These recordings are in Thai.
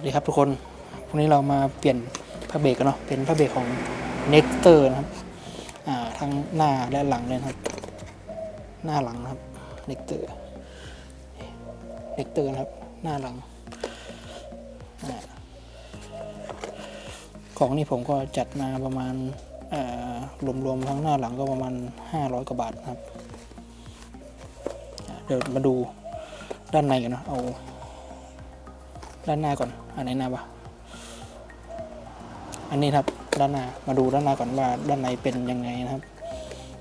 วัสดีครับทุกคนวันนี้เรามาเปลี่ยนผ้าเบรกกันเนาะ เป็นผ้าเบรกของ n e x t e r นะครับทั้งหน้าและหลังเลยครับ หน้าหลังนะครับ n e x t e r n e x t e r นะครับ หน้าหลังอ่ากล่องนี้ผมก็จัดมาประมาณรวมๆทั้งหน้าหลังก็ประมาณ 500 กว่าบาทนะครับ เดี๋ยวมาดูด้านในกันเนาะเอา ด้านหน้าก่อนอันไหนหน้าปะอันนี้ครับด้านหน้ามาดูด้านหน้าก่อนว่าด้านในเป็นยังไงนะครับ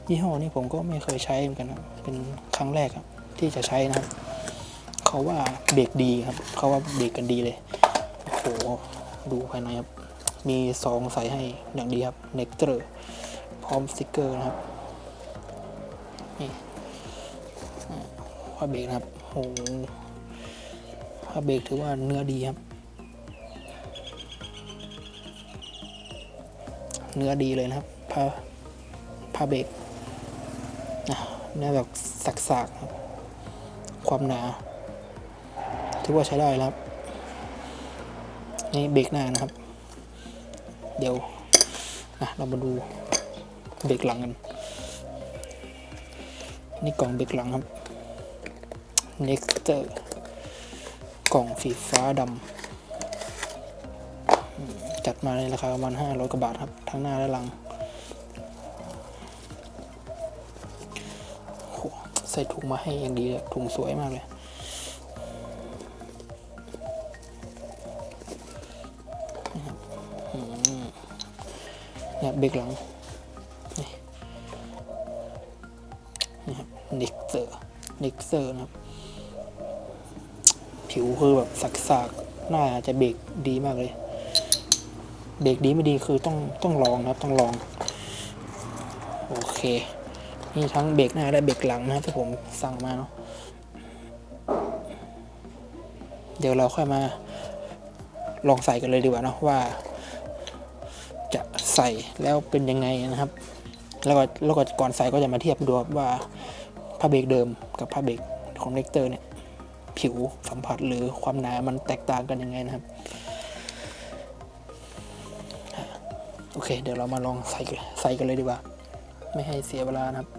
ยี่ห้อนี้ผมก็ไม่เคยใช้เหมือนกันครับเป็นครั้งแรกครับที่จะใช้นะครับเขาว่าเบรกดีครับเขาว่าเบรกกันดีเลยโอ้โหดูภายในครับมีซองใส่ให้อย่างดีครับเน็กเตอร์พร้อมสติกเกอร์นะครับนี่ว่าเบรกนะครับโอ้โห ผ้าเบรกถือว่าเนื้อดีครับ เนื้อดีเลยนะครับผ้าผ้าเบรกนะเนื้อแบบสักๆครับ ความหนา ถือว่าใช้ได้แล้วนี่เบรกหน้านะครับ เดี๋ยวนะเรามาดูเบรกหลังกัน นี่กล่องเบรกหลังครับ Nexter กล่องสีฟ้าดำจัดมาในราคาประมาณ500กว่าบาทครับ ทั้งหน้าและหลังใส่ถุงมาให้อย่างดีเลยถุงสวยมากเลยนะครับเนี่ยเบรกหลัง นี่นี่ครับนิกเซอร์นิกเซอร์นะครับ ผิวคือแบบสักๆน่าจะเบรกดีมากเลย เบรกดีไม่ดีคือต้องต้องลองนะครับต้องลอง โอเค นี่ทั้งเบรกหน้าและเบรกหลังนะครับที่ผมสั่งมาเนาะเดี๋ยวเราค่อยมาลองใส่กันเลยดีกว่าเนาะว่า จะใส่แล้วเป็นยังไงนะครับ แล้วก็แล้วก็ก่อนใส่ก็จะมาเทียบดูว่าผ้าเบรกเดิมกับผ้าเบรกของเลกเตอร์เนี่ย ผิวสัมผัสหรือความหนามันแตกต่างกันยังไงนะครับ โอเค เดี๋ยวเรามาลองใส่กันใส่กันเลยดีกว่า ไม่ให้เสียเวลานะครับ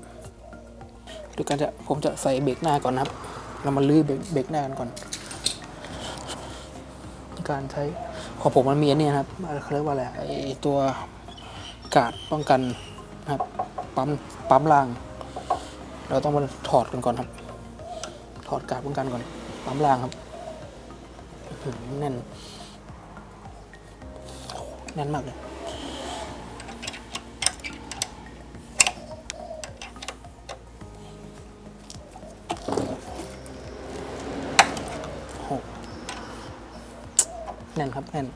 ดูกันจะผมจะใส่เบรกหน้าก่อนนะครับ เรามาลื้อเบรกเบรกหน้ากันก่อน การใช้ของผมมันมีอันนี้นะครับเขาเรียกว่าอะไรไอตัวกาดป้องกันนะครับปั๊มปั๊มล่าง เราต้องมาถอดกันก่อนครับ ถอดกาดป้องกันก่อน ปั๊มล่างครับแน่นแน่นมากเลยแน่นครับแน่น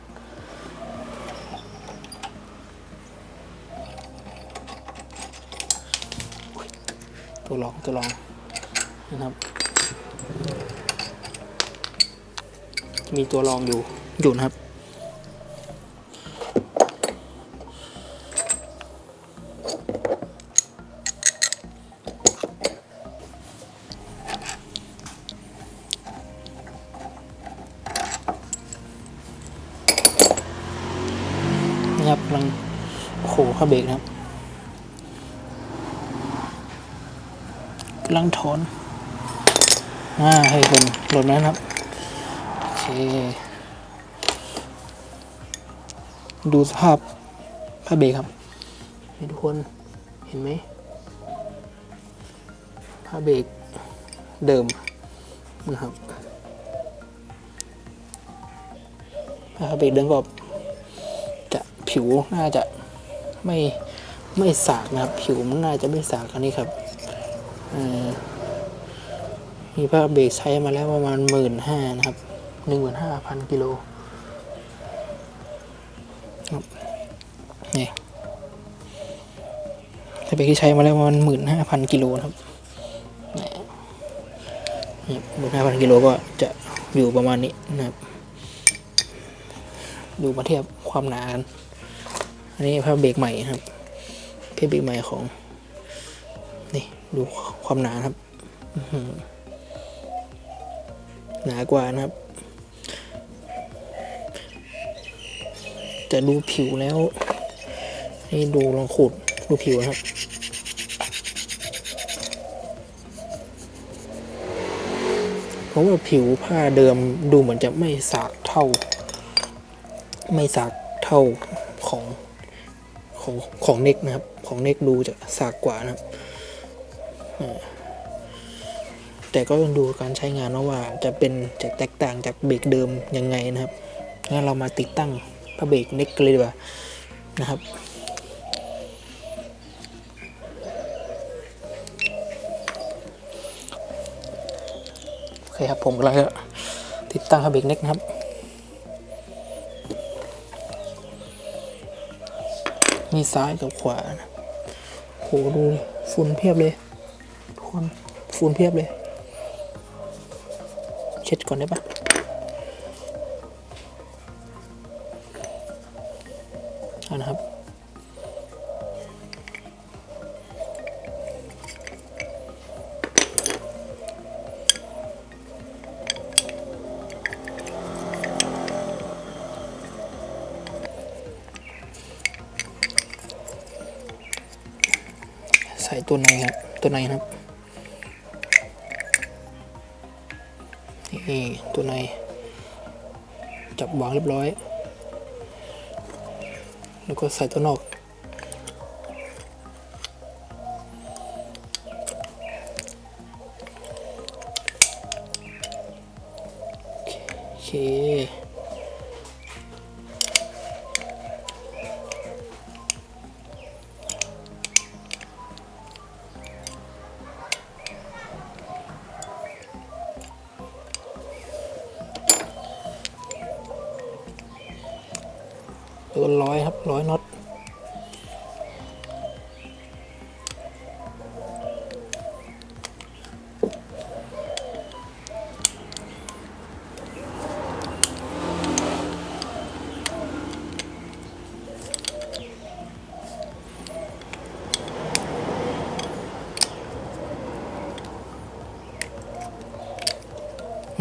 ตัวรองตัวรองนะครับ มีตัวรองอยู่อยู่นะครับนี่ครับกำลังโอ้โหเข้าเบรกนะครับกำลังถอนอ่าให้คนหล่นแล้วนะครับโอเค ดูสภาพผ้าเบรกครับให้ทุกคนเห็นไหมผ้าเบรกเดิมนะครับผ้าเบรกเดิมก็จะผิวน่าจะไม่ไม่สากนะครับ ผิวมันน่าจะไม่สากอันนี้ครับมีผ้าเบรกใช้มาแล้วประมาณหมื่นห้านะครับ หนึ่งหมื่นห้าพันกิโลนี่ถ้าเบรกที่ใช้มาแล้วประมาณหมื่นห้าพันกิโลครับนี่หมื่นห้าพันกิโลก็จะอยู่ประมาณนี้นะครับ ดูมาเทียบความหนากันอันนี้ผ้าเบรกใหม่ครับผ้าเบรกใหม่ของ นี่ดูความหนาครับหนากว่านะครับ จะดูผิวแล้ว นี่ดูลองขูดดูผิวนะครับเพราะว่าผิวผ้าเดิมดูเหมือนจะไม่สากเท่า ไม่สากเท่าของของของเน็กนะครับ ของเน็กดูจะสากกว่านะครับแต่ก็ต้องดูการใช้งานนะว่าจะเป็นจะแตกต่างจากเบรกเดิมยังไงนะครับ งั้นเรามาติดตั้ง ผ้าเบรกเน็กกันเลยดีกว่านะครับโอเคครับผมกำลังจะติดตั้งผ้าเบรกเน็กนะครับมีซ้ายกับขวานะโหดูฝุ่นเพียบเลยทุกคนฝุ่นเพียบเลย เช็ดก่อนได้ปะ ส่ตัวในครับ ตัวในครับ นี่ตัวใน จับวางเรียบร้อย แล้วก็ใส่ตัวนอก วร้อยครับร้อยน็อต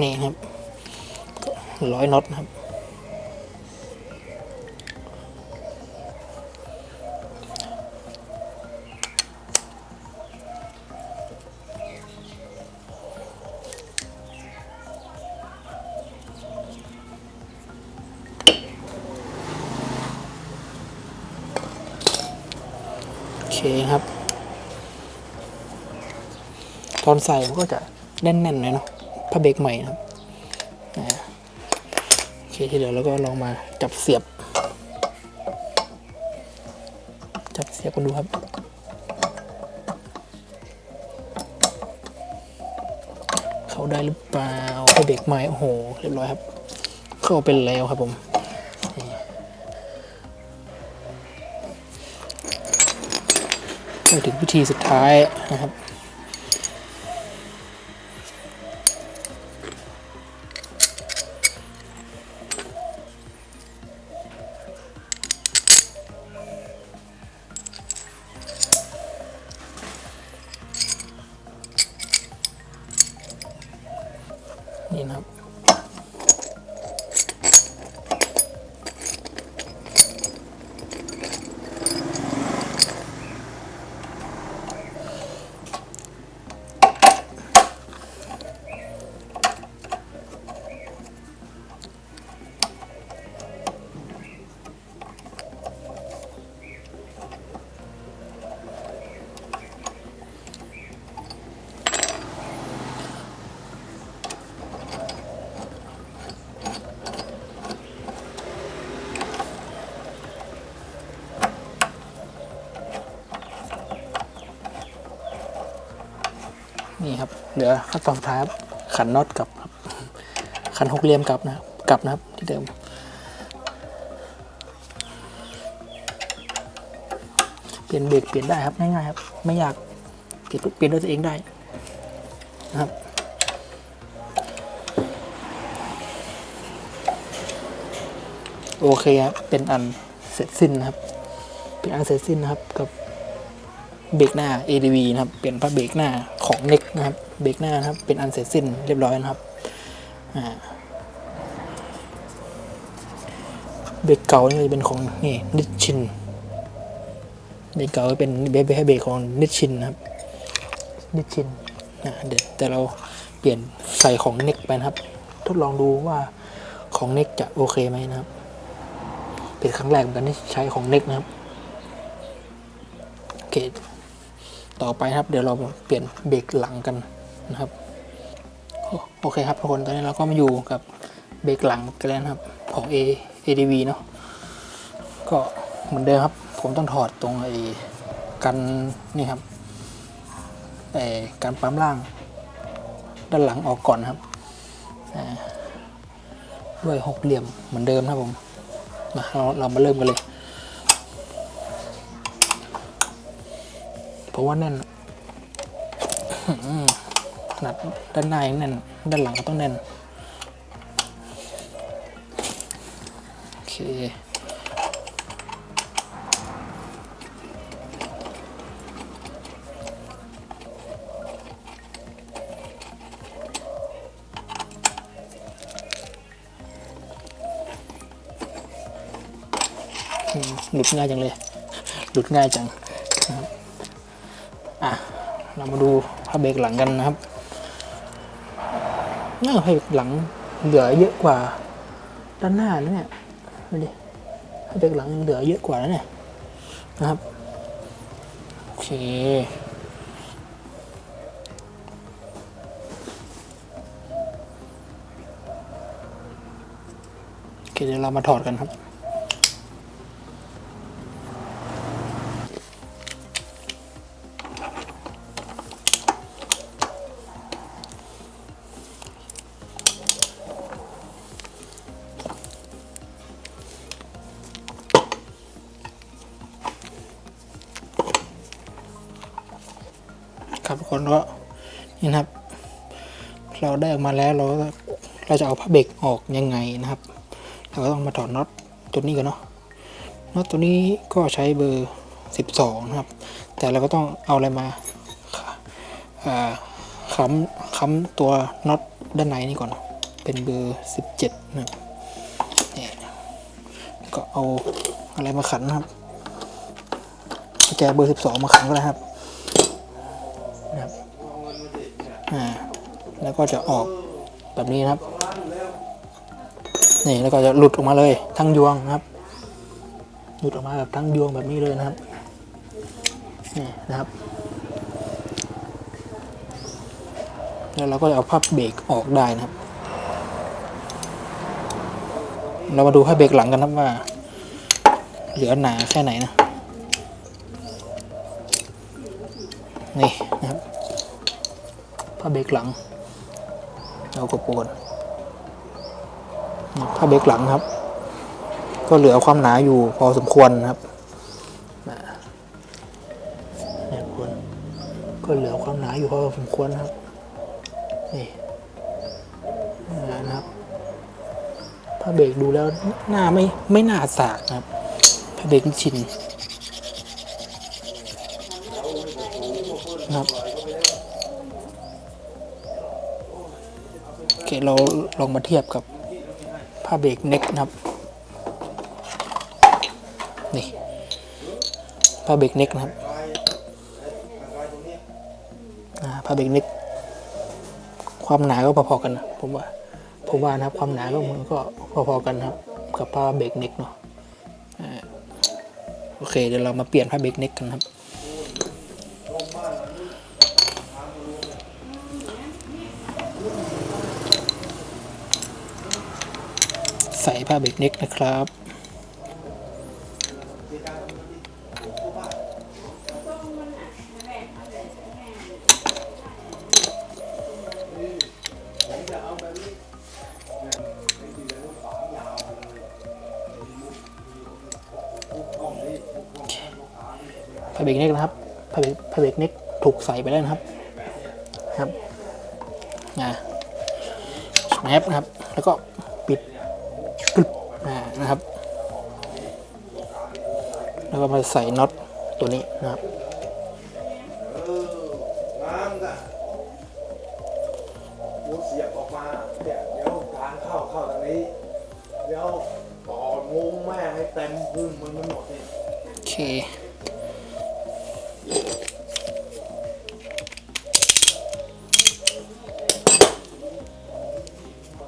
นี่ครับร้อยน็อตครับ ใส่มันก็จะแน่นๆหน่อยเนาะผ้าเบรกใหม่นะครับโอเคที่เหลือเราก็ลองมาจับเสียบ จับเสียบกันดูครับเขาได้หรือเปล่าผ้าเบรกใหม่โอ้โห เรียบร้อยครับ เข้าเป็นแล้วครับผมนี่ไปถึงพิธีสุดท้ายนะครับ เหลือขั้นตอนสุดท้ายครับขันน็อตกลับครับขันหกเหลี่ยมกลับนะกลับนะครับที่เดิมเปลี่ยนเบรกเปลี่ยนได้ครับง่ายๆครับไม่ยากเปลี่ยนเปลี่ยนด้วยตัวเองได้นะครับโอเคครับเป็นอันเสร็จสิ้นนะครับ เป็นอันเสร็จสิ้นนะครับกับ เบรกหน้า ADV นะครับ เป็นผ้าเบรกหน้าของเน็กนะครับ เบรกหน้านะครับ เป็นอันเสร็จสิ้นเรียบร้อยนะครับเบรกเก่านี่จะเป็นของนี่นิชชิน เบรกเก่าเป็นเบรกเบรกของนิชชินนะครับ นิชชินนะเดี๋ยวแต่เราเปลี่ยนใส่ของเน็กไปนะครับ ทดลองดูว่าของเน็กจะโอเคไหมนะครับ เป็นครั้งแรกเหมือนกันที่ใช้ของเน็กนะครับโอเค ต่อไปครับ เดี๋ยวเราเปลี่ยนเบรกหลังกันนะครับโอเคครับทุกคนตอนนี้เราก็มาอยู่กับเบรกหลังกันแล้วครับของ A ADV เนาะก็เหมือนเดิมครับ ผมต้องถอดตรงไอ้กันนี่ครับไอ้การปั๊มล่าง ด้านหลังออกก่อนครับด้วยหกเหลี่ยมเหมือนเดิมครับผมมาเราเรามาเริ่มกันเลย เพราะว่าแน่นอื้อหือขนาดด้านหน้ายังแน่น ด้านหลังก็ต้องแน่น โอเคหลุดง่ายจังเลย หลุดง่ายจังนะครับ เรามาดูผ้าเบรกหลังกันนะครับน่าผ้หลังเหลือเยอะกว่าด้านหน้านะเนี่ยดูดิผ้าเบรกหลังเหลือเยอะกว่านะเนี่ยนะครับโอเคโอเคเดี๋ยวเรามาถอดกันครับ คนก็นี่นะครับ เราได้ออกมาแล้วเราเราจะเอาผ้าเบรกออกยังไงนะครับ เราก็ต้องมาถอดน็อตตัวนี้กันเนาะน็อตตัวนี้ก็ใช้เบอร์ 12 นะครับ แต่เราก็ต้องเอาอะไรมาค้ำค้ำตัวน็อตด้านในนี่ก่อน เป็นเบอร์ 17 นะครับนี่ก็เอาอะไรมาขันนะครับแจเบอร์ 12 มาขันก็ได้ครับ นะครับอ่าแล้วก็จะออกแบบนี้นะครับ นี่แล้วก็จะหลุดออกมาเลยทั้งยวงนะครับ หลุดออกมาแบบทั้งยวงแบบนี้เลยนะครับนี่นะครับแล้วเราก็จะเอาผ้าเบรกออกได้นะครับ เรามาดูผ้าเบรกหลังกันนะครับว่า เหลือหนาแค่ไหนนะ นี่นะครับ ผ้าเบรกหลังเอากระโปรงนี่ผ้าเบรกหลังครับ ก็เหลือความหนาอยู่พอสมควรครับเนี่ยควรก็เหลือความหนาอยู่พอสมควรครับ นี่นะครับผ้าเบรกดูแล้วหน้าไม่ไม่น่าสากครับผ้าเบรกชินนะครับ โอเคเราลองมาเทียบกับผ้าเบรกเน็กนะครับ นี่ผ้าเบรกเน็กนะครับผ้าเบรกเน็กความหนาก็พอๆกันนะผมว่าผมว่านะครับความหนาก็มันก็พอๆกันครับ กับผ้าเบรกเน็กเนาะโอเคเดี๋ยวเรามาเปลี่ยนผ้าเบรกเน็กกันครับ ส่ผ้าเบรกเน็กนะครับ ผ้าเบรกเน็กนะครับ ผ้าเบรกผ้าเบรกเน็กถูกใส่ไปแล้วนะครับ ครับอ่าสแนปนะครับ แล้วก็ ก็มาใส่น็อตตัวนี้นะครับน้ำน่ะหัวเสียบออกมาเนี่ยเดี๋ยวทางเข้าเข้าทางนี้เดี๋ยวต่องูแม่พุ่งมันไม่หมดเลยโอเค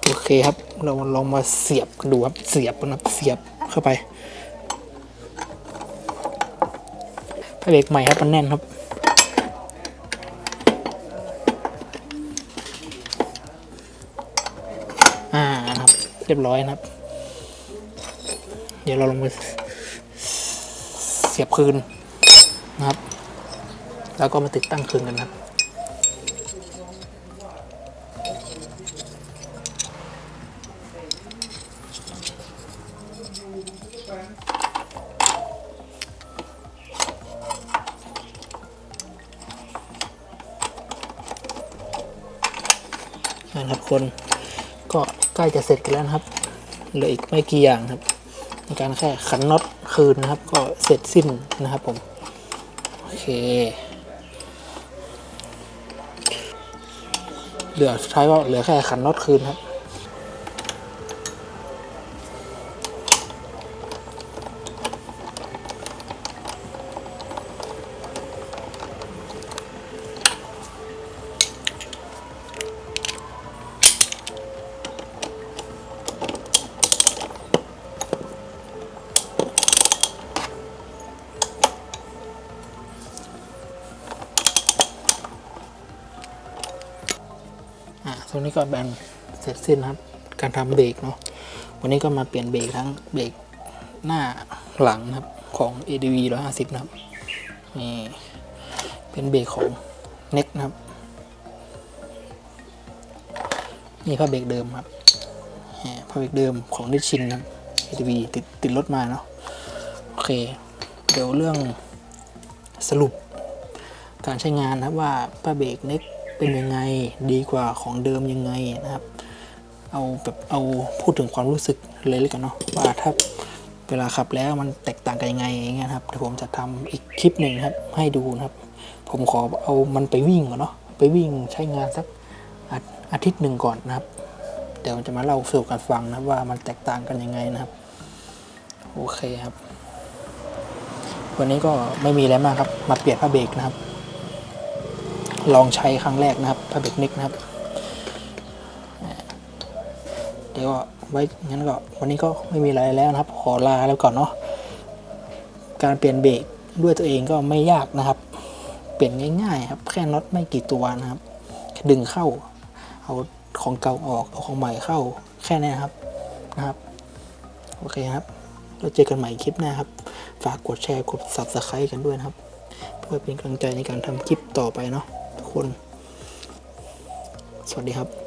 โอเคครับ เราลองมาเสียบกันดูครับ เสียบนะครับ เสียบเข้าไป ผ้าเบรกใหม่ครับมันแน่นครับ อ่าครับ เรียบร้อยนะครับ เดี๋ยวเราลงมาเสียบคืนนะครับ แล้วก็มาติดตั้งคืนกันครับ คน ก็ใกล้จะเสร็จกันแล้วนะครับเหลืออีกไม่กี่อย่างครับ ในการแค่ขันน็อตคืนนะครับ ก็เสร็จสิ้นนะครับผมโอเคเหลือสุดท้ายก็เหลือแค่ขันน็อตคืนครับ ตรงนี้ก็แบนเสร็จสิ้นครับ การทำเบรกเนาะวันนี้ก็มาเปลี่ยนเบรกทั้งเบรกหน้าหลังนะครับของ ADV 150 นะครับนี่เป็นเบรกของ NEX นะครับนี่ผ้าเบรกเดิมครับผ้าเบรกเดิมของนิชินนะครับ ADV ติดติดรถมาเนาะโอเค เดี๋ยวเรื่องสรุปการใช้งานนะว่าผ้าเบรกเน็ก เป็นยังไงดีกว่าของเดิมยังไงนะครับ เอาแบบเอาพูดถึงความรู้สึกเลยแล้วกันเนาะว่าถ้าเวลาขับแล้วมันแตกต่างกันยังไงอย่างเงี้ยครับเดี๋ยวผมจะทำอีกคลิปหนึ่งครับ ให้ดูนะครับ ผมขอเอามันไปวิ่งก่อนเนาะไปวิ่งใช้งานสักอาอาทิตย์หนึ่งก่อนนะครับ เดี๋ยวจะมาเล่าสู่กันฟังนะว่ามันแตกต่างกันยังไงนะครับ โอเคครับ วันนี้ก็ไม่มีอะไรมากครับ มาเปลี่ยนผ้าเบรกนะครับ ลองใช้ครั้งแรกนะครับผ้าเบรกนิกนะครับ เดี๋ยวไว้งั้นก็วันนี้ก็ไม่มีอะไรแล้วนะครับ ขอลาแล้วก่อนเนาะการเปลี่ยนเบรกด้วยตัวเองก็ไม่ยากนะครับ เปลี่ยนง่าย ๆ ครับ แค่น็อตไม่กี่ตัวนะครับ ดึงเข้า เอาของเก่าออกเอาของใหม่เข้าแค่นี้นะครับนะครับ โอเคครับเราเจอกันใหม่คลิปหน้าครับ ฝากกดแชร์กด subscribe กันด้วยนะครับ เพื่อเป็นกำลังใจในการทำคลิปต่อไปเนาะ คน สวัสดีครับ